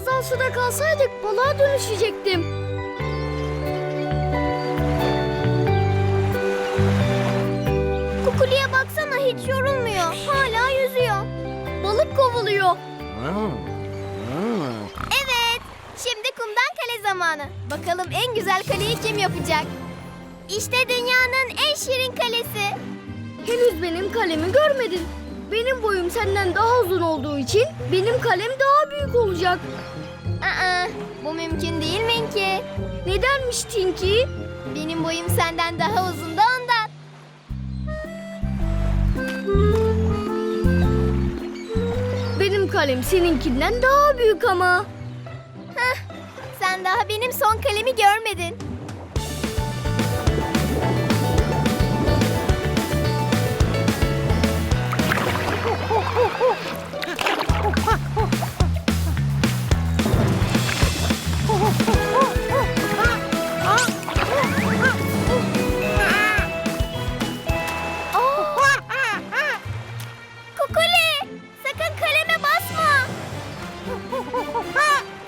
Biraz daha suda kalsaydık balığa dönüşecektim. Kukuli'ye baksana hiç yorulmuyor. Hala yüzüyor. Balık kovuluyor. Evet. Şimdi kumdan kale zamanı. Bakalım en güzel kaleyi kim yapacak? İşte dünyanın en şirin kalesi. Henüz benim kalemi görmedin. Benim boyum senden daha uzun olduğu için benim kalem daha büyük olacak. Aa, bu mümkün değil Minki. Nedenmiş Tinky? Benim boyum senden daha uzun da ondan. Benim kalem seninkinden daha büyük ama. Sen daha benim son kalemi görmedin.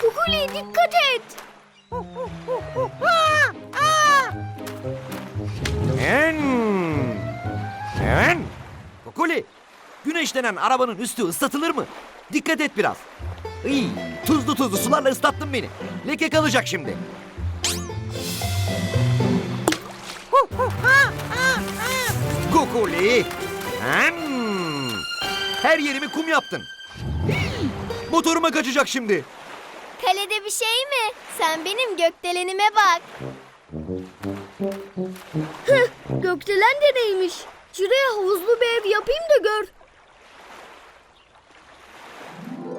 Kukuli dikkat et. En. En. Kukuli. Güneşlenen arabanın üstü ıslatılır mı? Dikkat et biraz. Iy, tuzlu tuzlu sularla ıslattın beni. Leke kalacak şimdi. Kukuli. Hem. Her yerimi kum yaptın. Motoruma kaçacak şimdi. Kalede bir şey mi? Sen benim gökdelenime bak. Gökdelen de neymiş? Şuraya havuzlu bir ev yapayım da gör.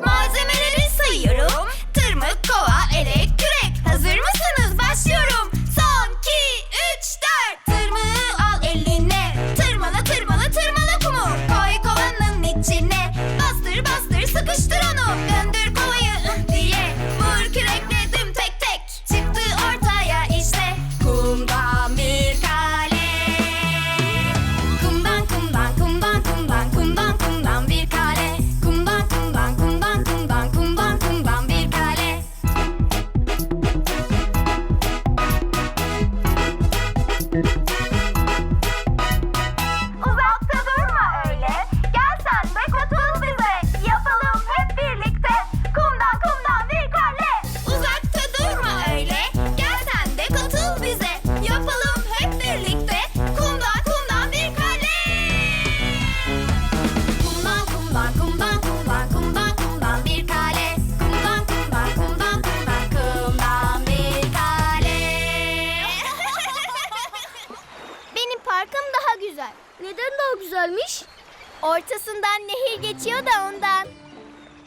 Malzemeleri sayıyorum. Tırmık, kova, elek, kürek. Hazır mısınız? Başlıyorum. Benim parkım daha güzel. Neden daha güzelmiş? Ortasından nehir geçiyor da ondan.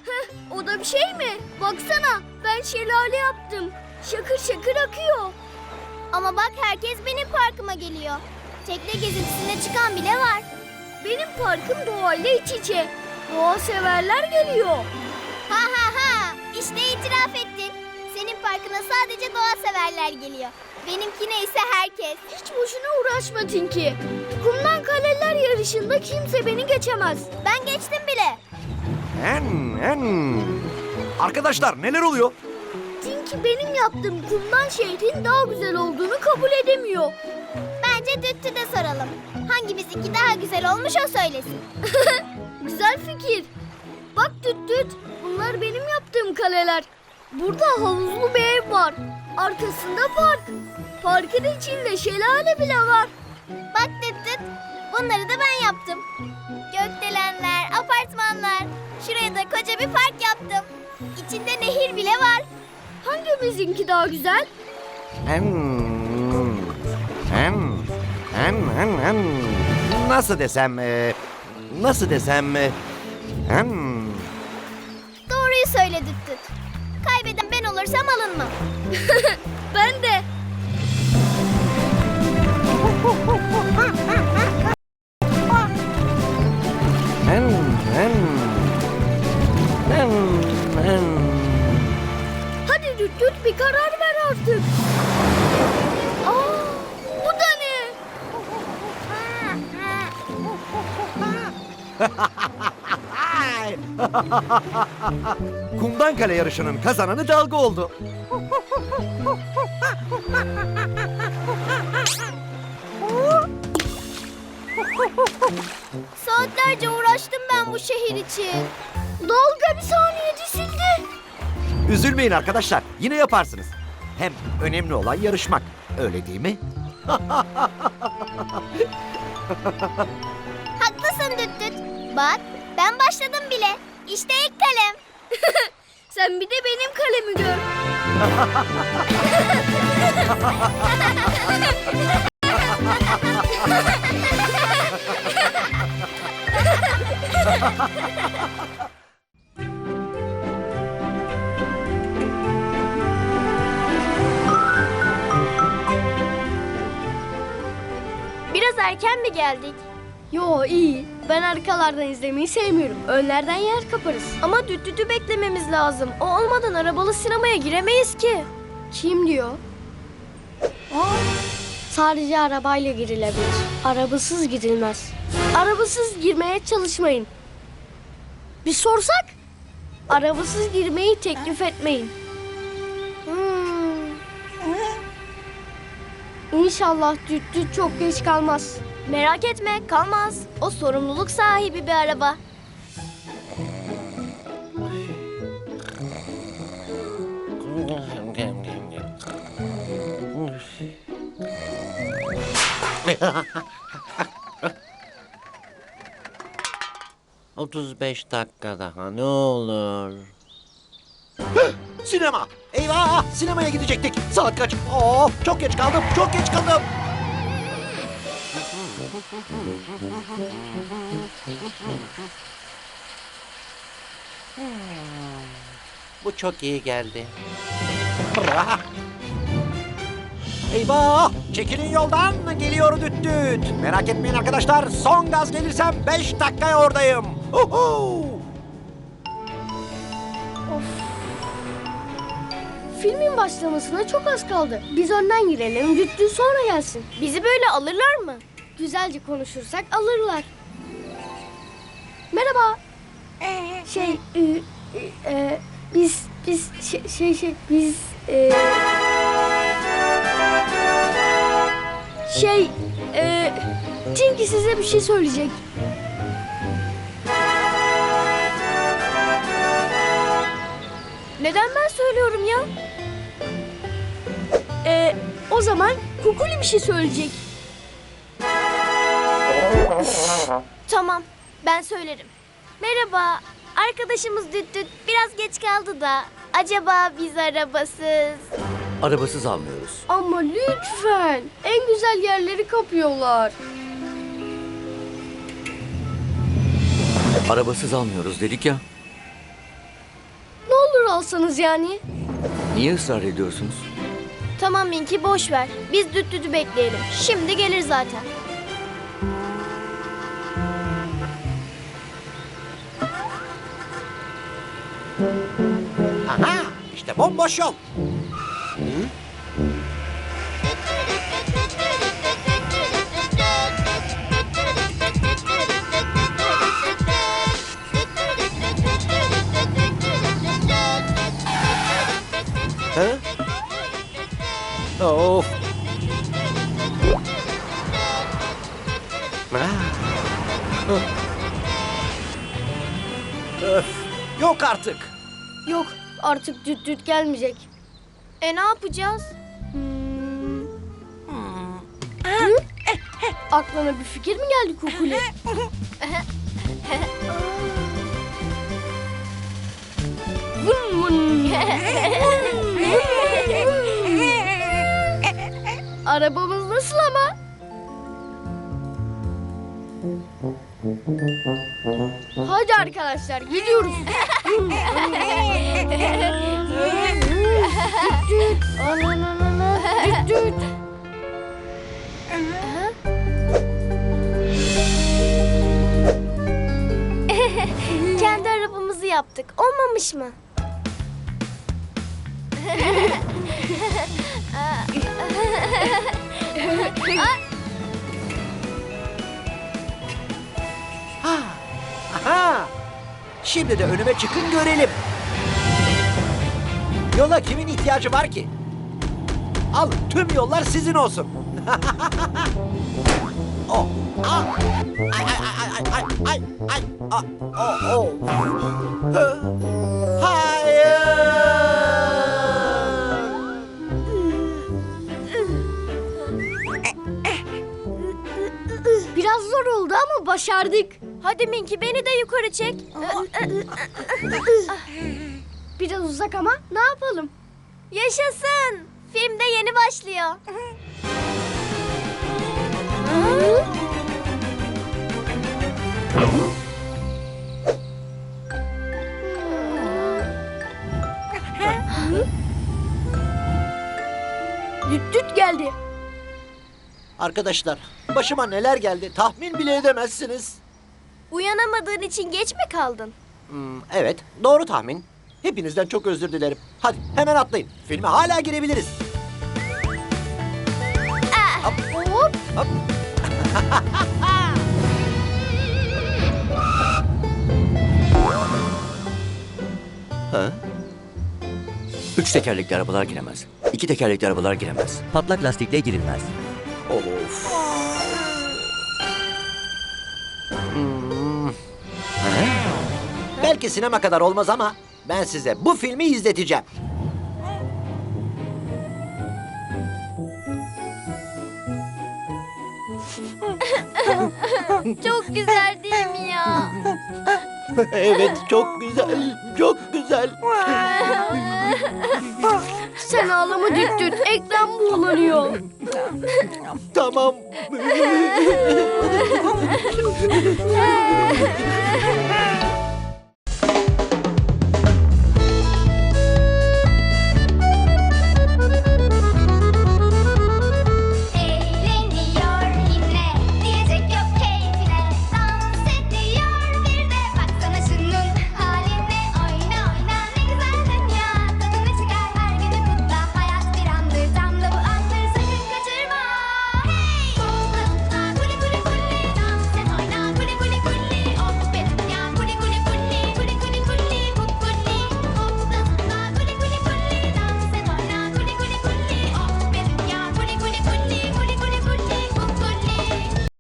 Heh, o da bir şey mi? Baksana ben şelale yaptım. Şakır şakır akıyor. Ama bak herkes benim parkıma geliyor. Tekne gezintisine çıkan bile var. Benim parkım doğayla iç içe. Doğa severler geliyor. Ha ha ha! İşte itiraf ettin. Senin parkına sadece doğa severler geliyor. Benimkine ise herkes. Hiç boşuna uğraşma Tinky. Kumdan kaleler yarışında kimse beni geçemez. Ben geçtim bile. En. En. Arkadaşlar neler oluyor? Tinky benim yaptığım kumdan şehrin daha güzel olduğunu kabul edemiyor. Bence Düttü de soralım. Hangimizinki daha güzel olmuş o söylesin. Güzel fikir. Bak tüt tüt. Bunlar benim yaptığım kaleler. Burada havuzlu bir ev var. Arkasında park. Parkın içinde şelale bile var. Bak Düt Düt, bunları da ben yaptım. Gökdelenler, apartmanlar. Şuraya da koca bir park yaptım. İçinde nehir bile var. Hangimizinki daha güzel? En. En. En. En. En. Nasıl desem? e, nasıl desem? En. Doğruyu söyle Düt Düt. Kaybeden ben olursam alınmam. Ben de. Kumdan kale yarışının kazananı dalga oldu. Saatlerce uğraştım ben bu şehir için. Dalga bir saniyede sildi. Üzülmeyin arkadaşlar. Yine yaparsınız. Hem önemli olan yarışmak. Öyle değil mi? Haklısın Düt Düt. Bak ben başladım bile. İşte ilk kalem. Sen bir de benim kalemi gör. Biraz erken mi geldik? Yo iyi. Ben arkalardan izlemeyi sevmiyorum. Önlerden yer kaparız. Ama Düt Düt'ü beklememiz lazım. O olmadan arabalı sinemaya giremeyiz ki. Kim diyor? Aa, sadece arabayla girilebilir. Arabasız gidilmez. Arabasız girmeye çalışmayın. Bir sorsak? Arabasız girmeyi teklif etmeyin. Hmm. İnşallah düt çok geç kalmaz. Merak etme kalmaz. O sorumluluk sahibi bir araba. Otuz beş dakika daha ne olur. Sinema! Eyvah! Sinemaya gidecektik. Saat kaç? Oo, çok geç kaldım. Çok geç kaldım. Bu çok iyi geldi. Eyvah! Çekilin yoldan. Geliyor düt düt. Merak etmeyin arkadaşlar. Son gaz gelirsem 5 dakikaya oradayım. Uhu! Filmin başlamasına çok az kaldı. Biz önden girelim, düt düt sonra gelsin. Bizi böyle alırlar mı? Güzelce konuşursak alırlar. Merhaba. Şey, e, e, biz, biz, şey, şey, şey, biz, e, şey, e, Tinky size bir şey söyleyecek. Neden ben söylüyorum ya? E, o zaman Kukuli bir şey söyleyecek. Tamam ben söylerim. Merhaba. Arkadaşımız Düt Düt biraz geç kaldı da. Acaba biz arabasız? Arabasız almıyoruz. Ama lütfen, en güzel yerleri kapıyorlar. Arabasız almıyoruz dedik ya. Ne olur alsanız yani. Niye ısrar ediyorsunuz? Tamam Minki boş ver. Biz Düt Düt'ü bekleyelim. Şimdi gelir zaten. Aha! İşte bomboş yol. Ha? Of. Ah. Öf. Yok artık. Yok, artık düt düt gelmeyecek. E ne yapacağız? Hı? Aklına bir fikir mi geldi Kukuli? Vın vın. Arabamız nasıl ama? Hadi arkadaşlar gidiyoruz. Kendi arabamızı yaptık. Olmamış mı? Aha! Şimdi de önüme çıkın görelim. Yola kimin ihtiyacı var ki? Al tüm yollar sizin olsun. oh. Ah. Ay ay ay ay ay ay ay. Ah. Oh, oh. Hayır. Biraz zor oldu ama başardık. Hadi Minki beni de yukarı çek. Biraz uzak ama ne yapalım? Yaşasın. Film de yeni başlıyor. Düt düt geldi. Arkadaşlar başıma neler geldi tahmin bile edemezsiniz. Uyanamadığın için geç mi kaldın? Hmm, evet doğru tahmin. Hepinizden çok özür dilerim. Hadi hemen atlayın. Filme hala girebiliriz. Hop. Hop. Ha? Üç tekerlekli arabalar giremez. İki tekerlekli arabalar giremez. Patlak lastikle girilmez. Of. Hmm. Belki sinema kadar olmaz ama ben size bu filmi izleteceğim. Çok güzel değil mi ya? evet çok güzel, çok güzel. Sen ağlama düt düt. Ekrem buğulanıyor. tamam.